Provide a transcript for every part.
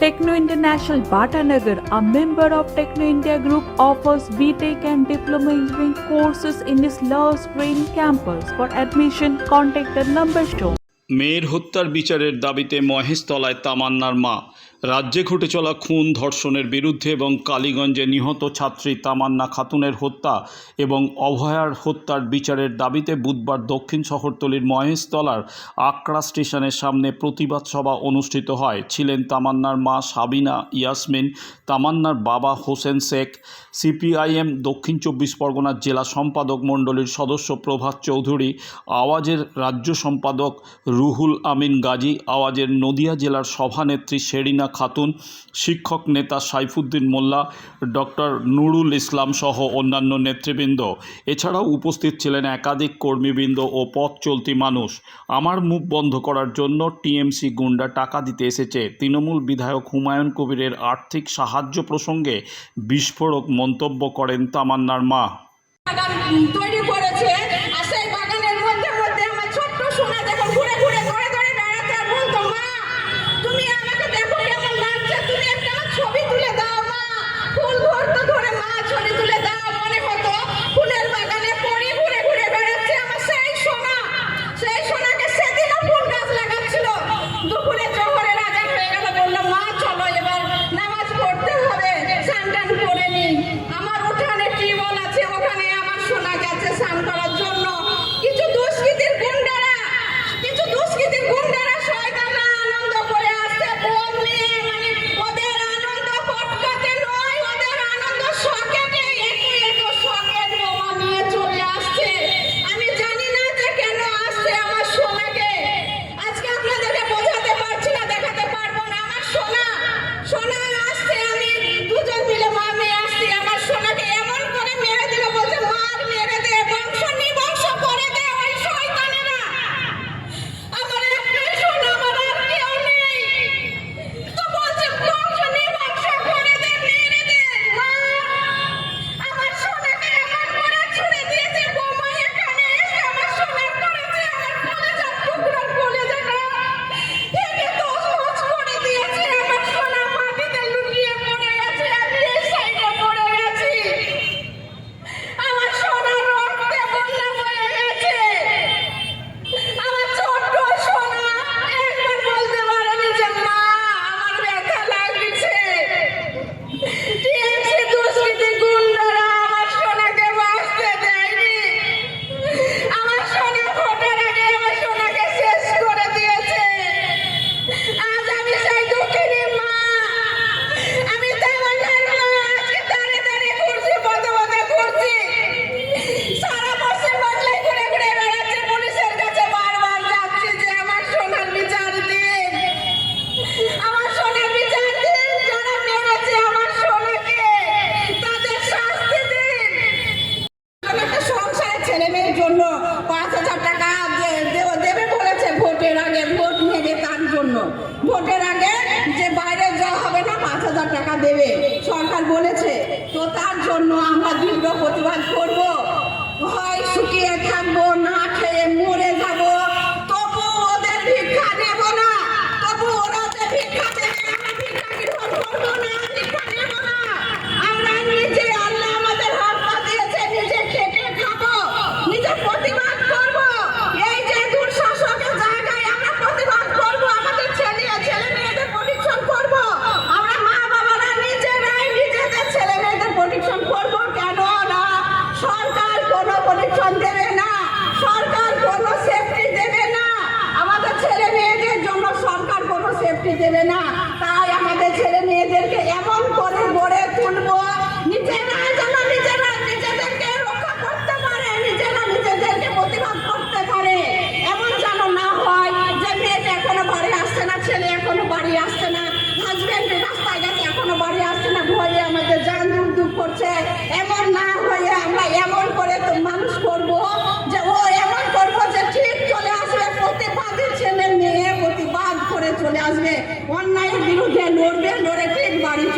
Techno International Bhatanagar, a member of Techno India Group, offers BTEC and Diploma Engineering courses in its Love Spring campus. For admission, contact the number shown. মেয়ের হত্যার বিচারের দাবিতে মহেশতলায় তামান্নার মা রাজ্যে ঘটে চলা খুন ধর্ষণের বিরুদ্ধে এবং কালীগঞ্জে নিহত ছাত্রী তামান্না খাতুনের হত্যা এবং অভয়ার হত্যার বিচারের দাবিতে বুধবার দক্ষিণ শহরতলির মহেশতলার আকড়া স্টেশনের সামনে প্রতিবাদ সভা অনুষ্ঠিত হয়। ছিলেন তামান্নার মা সাবিনা ইয়াসমিন, তামান্নার বাবা হোসেন শেখ, সিপিআইএম দক্ষিণ চব্বিশ পরগনার জেলা সম্পাদক মণ্ডলীর সদস্য প্রভাত চৌধুরী, আওয়াজের রাজ্য সম্পাদক রুহুল আমিন গাজী, আওয়াজের নদিয়া জেলার সভানেত্রী শেরিনা খাতুন, শিক্ষক নেতা সাইফুদ্দিন মোল্লা, ডক্টর নুরুল ইসলাম সহ অন্যান্য নেতৃবৃন্দ। এছাড়াও উপস্থিত ছিলেন একাধিক কর্মীবৃন্দ ও পথ চলতি মানুষ। আমার মুখ বন্ধ করার জন্য টিএমসি গুন্ডা টাকা দিতে এসেছে। তৃণমূল বিধায়ক হুমায়ুন কবিরের আর্থিক সাহায্য প্রসঙ্গে বিস্ফোরক মন্তব্য করেন তামান্নার মা। তৈরি করেছে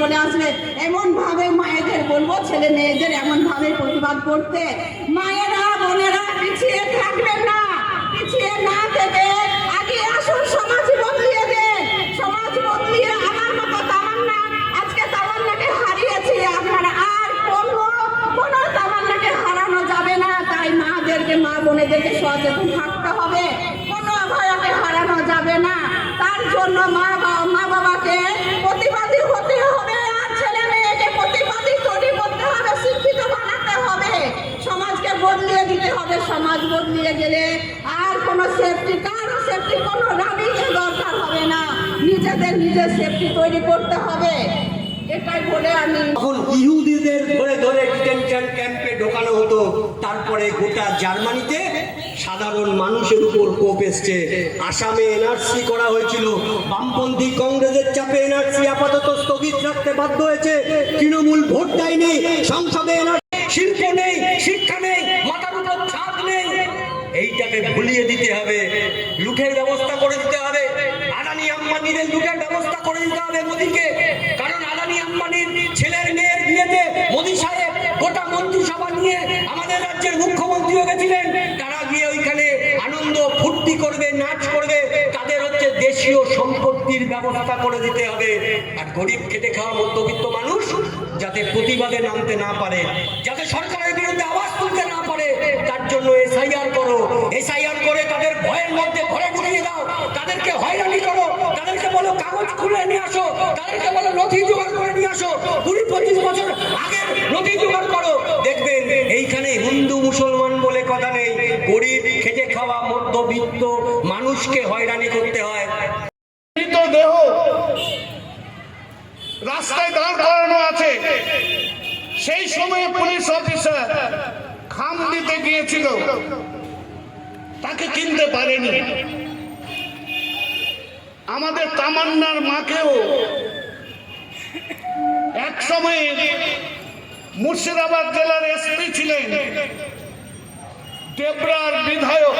চলে আসবে। এমন ভাবে মায়েদের বলব, ছেলে মেয়েদের এমন ভাবে প্রতিবাদ করতে। মায়েরা, বোনেরা পিছিয়ে থাকবে। আর সেফটি কারও সেফটি কোনো দরকার হবে না। নিজেদের নিজের সেফটি তৈরি করতে হবে। তারপরে গোটা জার্মানিতে সাধারণ মানুষের উপর কোপ এসছে। আসামে এনআরসি করা হয়েছিল। বামপন্থী কংগ্রেসের চাপে এনআরসি আপাতত স্থগিত রাখতে বাধ্য হয়েছে। তৃণমূল ভোট দেয়নি। সংসদে শিল্প নেই, শিক্ষা নেই মাথার উপর ছাদ নেই এইটাকে ভুলিয়ে দিতে হবে। লুটের ব্যবস্থা করে দিতে হবে। আদানি আম্বানিদের লুটের ব্যবস্থা করে দিতে হবে মোদীকে। কারণ আদানি আম্বানির ছেলের মেয়ের বিয়েতে মোদী সাহেব গোটা মন্ত্রিসভা নিয়ে আমাদের রাজ্যের মুখ্যমন্ত্রীও গেছিলেন। তারা গিয়ে ওইখানে আনন্দ, ফুর্তি করবে, নাচ করবে। তাদের হচ্ছে দেশীয় সম্পত্তির ব্যবস্থা করে দিতে হবে। আর গরিব খেটে খাওয়া মধ্যবিত্ত মানুষ যাতে প্রতিবাদে নামতে না পারে, যাতে সরকারের বিরুদ্ধে আওয়াজ তুলতে না পারে, তার জন্য এসআইআর করো এসআইআর করে তাদের ভয়ের মধ্যে ঘরে ঢুকিয়ে দাও তাদেরকে হয়রানি করো তাদেরকে বলো কাগজ খুলে নিয়ে আসো তাদেরকে বলো নথি জোগাড় করে নিয়ে আসো কুড়ি পঁচিশ বছর আগে নথি জোগাড় করো দেখবেন এইখানে হিন্দু মুসলমান বলে কথা নেই গরিব খেটে খাওয়া মধ্যবিত্ত মানুষকে হয়রানি করতে হয়। মৃতদেহ রাস্তায় দাঁড় করানো আছে। সেই সময়ে পুলিশ অফিসার খাম দিতে গিয়েছিল। তাকে কিনতে পারেনি। আমাদের তামান্নার মাকেও এক সময়ে মুর্শিদাবাদ জেলার এসপি ছিলেন। দেবরার বিধায়ক।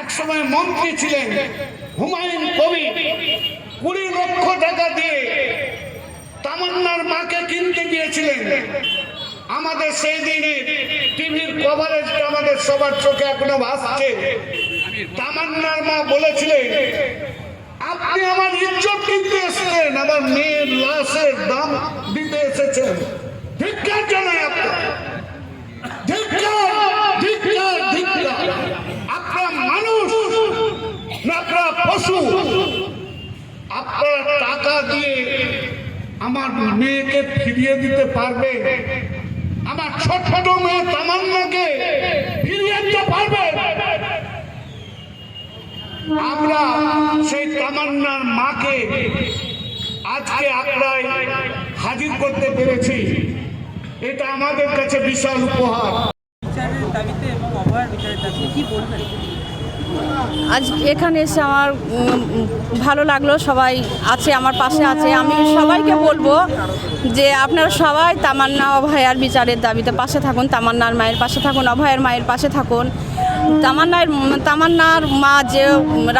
একসময় মন্ত্রী ছিলেন হুমায়ুন কবি। কুড়ি লক্ষ টাকা দিয়ে তামান্নার মাকে কিনতে গিয়েছিলেন। আমাদের সেই দিনে টিভির কভারেজটা আমাদের সবার চোখে এখনও ভাসছে। তামান্নার মা বলেছিলেন, আপনি আমার ইজ্জত কিনতে এসেছেন, আমার মেয়ের লাশের দাম দিতে এসেছেন। ধিক্কার জানাই আপনার ধিক্কার ধিক্কার আপনারা মানুষ আপনারা পশু, আপনারা টাকা দিয়ে আমার মেয়েকে ফিরিয়ে দিতে পারবে, আমার ছোট্ট মেয়ে তামান্নাকে ফিরিয়ে দিতে পারবে। আমরা সেই তামান্নার মাকে আজকে আগ্রায় হাজির করতে পেরেছি। এটা আমাদের কাছে বিশাল উপহার। দাবিতে এবং অভয়ার বিচারের দাবিতে কি বলবেন? আজ এখানে এসে আমার ভালো লাগল, সবাই আছে, আমার পাশে আছে। আমি সবাইকে বলব যে আপনারা সবাই তামান্না অভয়ার বিচারের দাবিতে পাশে থাকুন, তামান্নার মায়ের পাশে থাকুন, অভয়ের মায়ের পাশে থাকুন। তামান্নার তামান্নার মা যে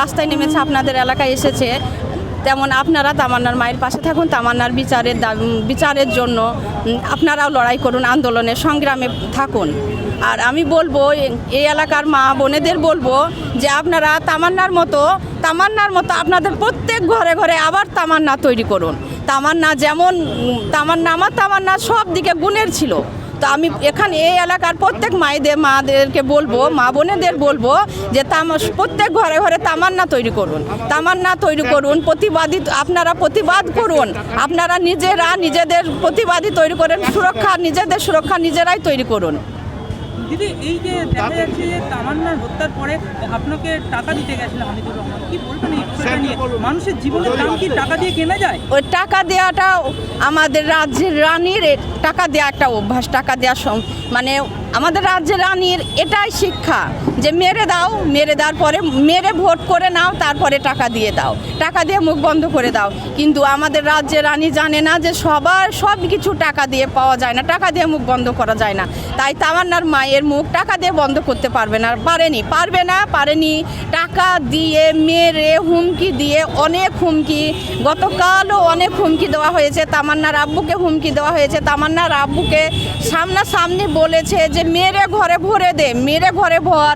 রাস্তায় নেমেছে, আপনাদের এলাকায় এসেছে তেমন আপনারা তামান্নার মায়ের পাশে থাকুন, তামান্নার বিচারের বিচারের জন্য আপনারাও লড়াই করুন আন্দোলনে সংগ্রামে থাকুন। আর আমি বলব এই এলাকার মা বোনেদের বলব যে আপনারা তামান্নার মতো তামান্নার মতো আপনাদের প্রত্যেক ঘরে ঘরে আবার তামান্না তৈরি করুন। তামান্না যেমন তামান্না, আমার তামান্না সব দিকে গুণের ছিল। তো আমি এখানে এই এলাকার প্রত্যেক মায়েদের, মাদেরকে বলব, মা বোনেদের বলব যে তাম, প্রত্যেক ঘরে ঘরে তামান্না তৈরি করুন। তামান্না তৈরি করুন, প্রতিবাদী আপনারা প্রতিবাদ করুন। আপনারা নিজেরা নিজেদের প্রতিবাদী তৈরি করেন, সুরক্ষা নিজেদের সুরক্ষা নিজেরাই তৈরি করুন। দিদি, এই যে দেখা যাচ্ছে যে তামান্নার হত্যার পরে আপনাকে টাকা দিতে হামিদুর রহমান কি এই বিষয়টা নিয়ে মানুষের জীবনের দাম কি টাকা দিয়ে কেনা যায়? ওই টাকা দেওয়াটা আমাদের রাজ্যের রানীর টাকা দেওয়া একটা অভ্যাস টাকা দেওয়া সম- মানে আমাদের রাজ্যের রানীর এটাই শিক্ষা যে মেরে দাও, মেরে দেওয়ার পরে মেরে ভোট করে নাও, তারপরে টাকা দিয়ে দাও। টাকা দিয়ে মুখ বন্ধ করে দাও। কিন্তু আমাদের রাজ্যের রানী জানে না যে সবার সব কিছু টাকা দিয়ে পাওয়া যায় না, টাকা দিয়ে মুখ বন্ধ করা যায় না। তাই তামান্নার মায়ের মুখ টাকা দিয়ে বন্ধ করতে পারবে না, পারেনি, পারবে না, পারেনি। টাকা দিয়ে মেরে হুমকি দিয়ে অনেক হুমকি, গতকালও অনেক হুমকি দেওয়া হয়েছে। তামান্নার আব্বুকে হুমকি দেওয়া হয়েছে। তামান্নার আব্বুকে সামনাসামনি বলেছে যে মেরে ঘরে ভরে দে মেরে ঘরে ভর।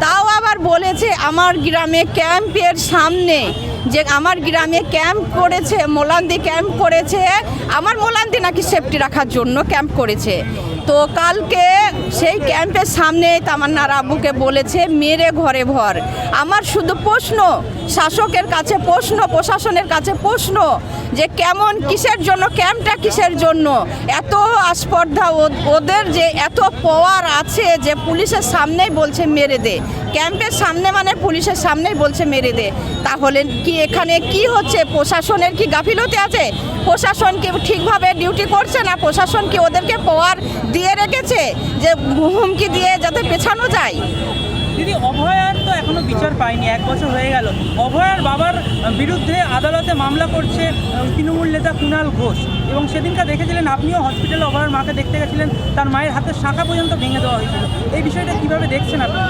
তাও আবার বলেছে আমার গ্রামে ক্যাম্পের সামনে যে আমার গ্রামে ক্যাম্প করেছে, মোলান্দি ক্যাম্প করেছে। আমার মোলান্দি নাকি সেফটি রাখার জন্য ক্যাম্প করেছে। তো কালকে সেই ক্যাম্পের সামনে তামান্নার আব্বুকে বলেছে, মেরে ঘরে ভর। আমার শুধু প্রশ্ন, শাসকের কাছে প্রশ্ন, প্রশাসনের কাছে প্রশ্ন যে কেমন, কিসের জন্য, ক্যাম্পটা কিসের জন্য? এত আস্পর্ধা ওদের যে এত পাওয়ার আছে যে পুলিশের সামনেই বলছে মেরে দে। ক্যাম্পের সামনে মানে পুলিশের সামনেই বলছে মেরে দে। তাহলে কি এখানে কি হচ্ছে? প্রশাসনের কি গাফিলতি আছে? প্রশাসন কি ঠিকভাবে ডিউটি করছে না? প্রশাসন কি ওদেরকে পাওয়ার দিয়ে রেখেছে? যে হুমকি দিয়ে যাতে পেছানো যায়? দিদি, অভয়ার তো এখনও বিচার পায়নি, এক বছর হয়ে গেল। অভয়ার বাবার বিরুদ্ধে আদালতে মামলা করছে তৃণমূল নেতা কুণাল ঘোষ। এবং সেদিনকার দেখেছিলেন, আপনিও হসপিটালে অভয়ার মাকে দেখতে গেছিলেন, তার মায়ের হাতের শাখা পর্যন্ত ভেঙে দেওয়া হয়েছিল। এই বিষয়টা কীভাবে দেখছেন আপনি?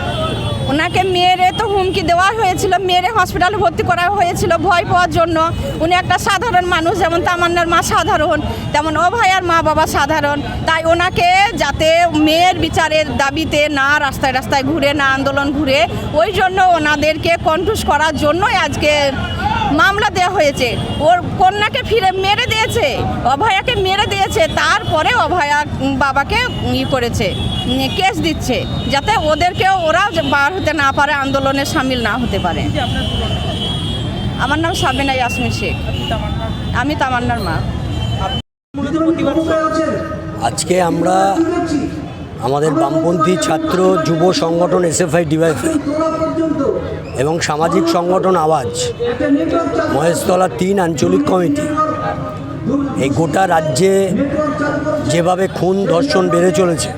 ওনাকে মেরে তো হুমকি দেওয়া হয়েছিল, মেরে হসপিটালে ভর্তি করা হয়েছিল ভয় পাওয়ার জন্য। উনি একটা সাধারণ মানুষ, যেমন তামান্নার মা সাধারণ, তেমন অভয়ার মা বাবা সাধারণ। তাই ওনাকে যাতে মেয়ের বিচারের দাবিতে না রাস্তায় রাস্তায় ঘুরে, না আন্দোলন ঘুরে, ওই জন্য ওনাদেরকে কন্ঠুস করার জন্যই আজকে মামলা দেওয়া হয়েছে। ওর কন্যাকে ফিরে মেরে দিয়েছে অভয়াকে মেরে দিয়েছে তারপরে অভয়া বাবাকে ই করেছে কেস দিচ্ছে যাতে ওদেরকেও ওরা বার হতে না পারে আন্দোলনে সামিল না হতে পারে। আমার নাম সাবিনা ইয়াসমিন শেখ। আমি তামান্নার মা। মূলত আজকে আমরা আমাদের বামপন্থী ছাত্র, যুব সংগঠন এসএফআই ডিওয়াইফআই এবং সামাজিক সংগঠন আওয়াজ, মহেশতলা তিন আঞ্চলিক কমিটি। এই গোটা রাজ্যে যেভাবে খুন ধর্ষণ বেড়ে চলেছে,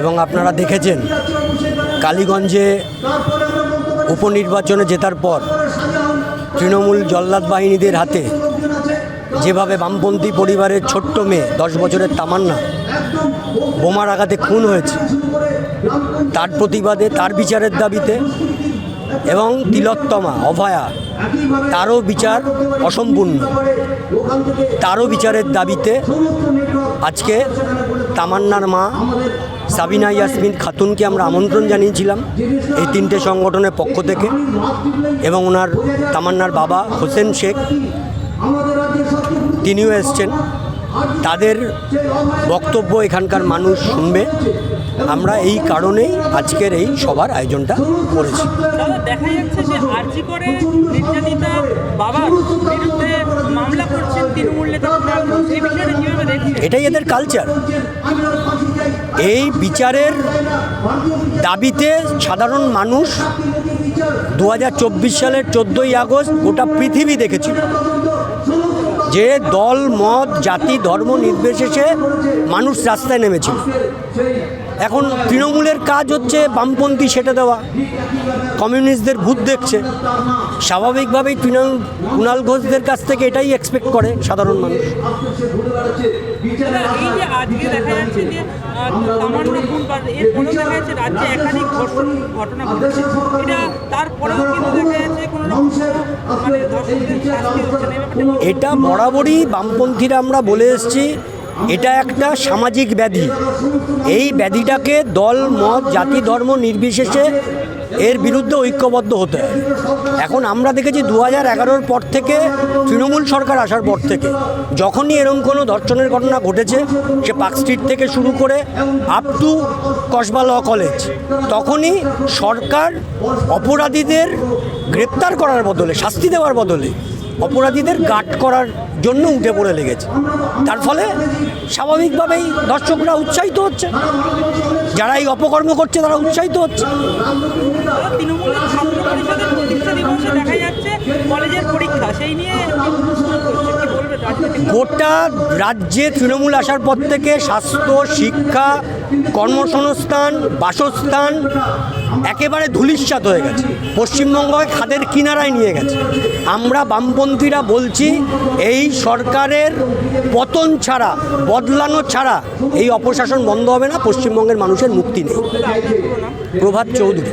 এবং আপনারা দেখেছেন, কালীগঞ্জে উপনির্বাচনে জেতার পর তৃণমূল জল্লাদ বাহিনীদের হাতে যেভাবে বামপন্থী পরিবারের ছোট্ট মেয়ে, দশ বছরের তামান্না বোমার আঘাতে খুন হয়েছে। তার প্রতিবাদে, তার বিচারের দাবিতে এবং তিলোত্তমা, অভয়া, তারও বিচার অসম্পূর্ণ। তারও বিচারের দাবিতে আজকে তামান্নার মা সাবিনা ইয়াসমিন খাতুনকে আমরা আমন্ত্রণ জানিয়েছিলাম এই তিনটে সংগঠনের পক্ষ থেকে এবং ওনার তামান্নার বাবা হোসেন শেখ, তিনিও এসছেন। তাদের বক্তব্য এখানকার মানুষ শুনবে। আমরা এই কারণেই আজকের এই সভার আয়োজনটা করেছি। দেখা যাচ্ছে যে আরজি করে নির্যাতিতা বাবার বিরুদ্ধে মামলা করছেন তৃণমূল নেতা কুণাল ঘোষ এই বিষয়টা কীভাবে দেখছেন এটাই এদের কালচার এই বিচারের দাবিতে সাধারণ মানুষ দু হাজার চব্বিশ সালের চোদ্দোই আগস্ট গোটা পৃথিবী দেখেছিল। যে দল মত জাতি ধর্ম নির্বিশেষে মানুষ রাস্তায় নেমেছিল। এখন তৃণমূলের কাজ হচ্ছে বামপন্থী সেটা দেওয়া। কমিউনিস্টদের ভূত দেখছে। স্বাভাবিকভাবেই তৃণমূল, কুণাল ঘোষদের কাছ থেকে এটাই এক্সপেক্ট করে সাধারণ মানুষ। মানে এটা বরাবরই বামপন্থীরা আমরা বলে এসেছি এটা একটা সামাজিক ব্যাধি। এই ব্যাধিটাকে দল, মত, জাতি, ধর্ম নির্বিশেষে এর বিরুদ্ধে ঐক্যবদ্ধ হতে হয়। এখন আমরা দেখেছি দু হাজার এগারোর পর থেকে তৃণমূল সরকার আসার পর থেকে যখনই এরকম কোনো ধর্ষণের ঘটনা ঘটেছে, সে পার্ক স্ট্রিট থেকে শুরু করে up to Kasba law college, তখনই সরকার অপরাধীদের গ্রেপ্তার করার বদলে, শাস্তি দেওয়ার বদলে অপরাধীদের গার্ড করার জন্য উঠে পড়ে লেগেছে। তার ফলে স্বাভাবিকভাবেই দর্শকরা উৎসাহিত হচ্ছে। যারা এই অপকর্ম করছে তারা উৎসাহিত হচ্ছে। দেখা যাচ্ছে কলেজের পরীক্ষা। সেই নিয়ে গোটা রাজ্যে তৃণমূল আসার পর থেকে স্বাস্থ্য শিক্ষা কর্মসংস্থান, বাসস্থান একেবারে ধুলিস্বাদ হয়ে গেছে। পশ্চিমবঙ্গকে খাদের কিনারায় নিয়ে গেছে। আমরা বামপন্থীরা বলছি, এই সরকারের পতন ছাড়া, বদলানো ছাড়া এই অপশাসন বন্ধ হবে না, পশ্চিমবঙ্গের মানুষের মুক্তি নেই। প্রভাত চৌধুরী।